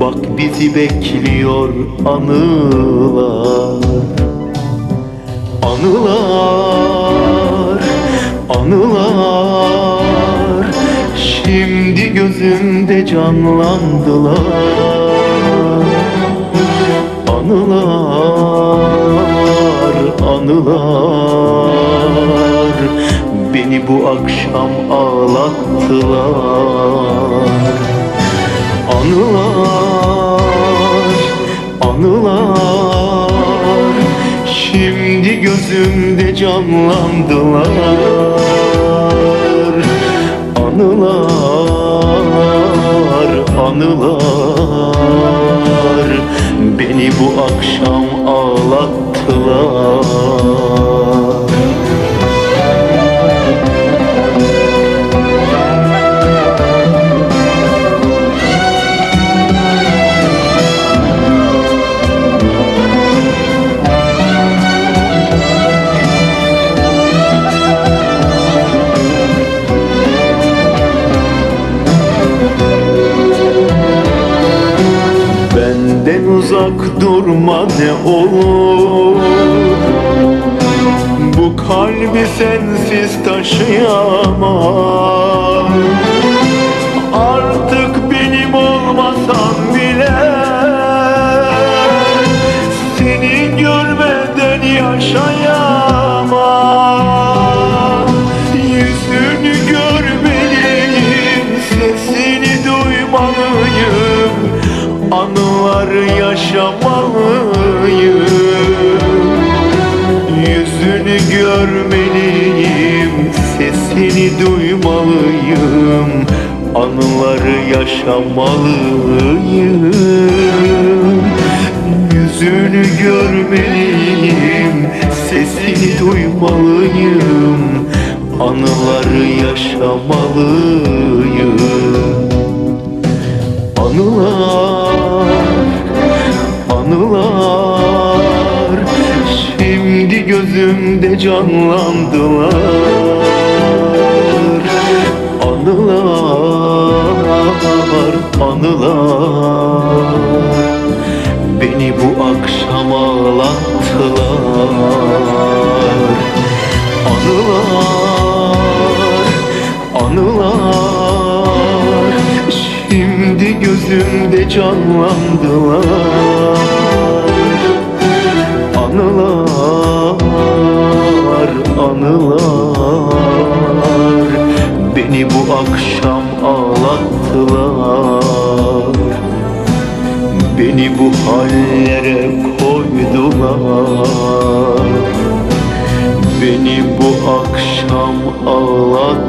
Bak bizi bekliyor anılar. Anılar, anılar. Şimdi gözümde canlandılar. Anılar, anılar. Beni bu akşam ağlattılar. Anılar, anılar Şimdi gözümde canlandılar. Anılar, anılar. Beni bu akşam ağlattılar uzak durma ne olur. Bu kalbi sensiz taşıyamam. Artık Anılar yaşamalıyım Yüzünü görmeliyim Sesini duymalıyım Anıları yaşamalıyım. Yüzünü görmeliyim Sesini duymalıyım Anıları yaşamalıyım. Anılar, gözümde canlandılar. Anılar, anılar. Beni bu akşam ağlattılar. Anılar, anılar. Şimdi gözümde canlandılar ağlattılar. Beni bu hallere koydular. Beni bu akşam ağlattılar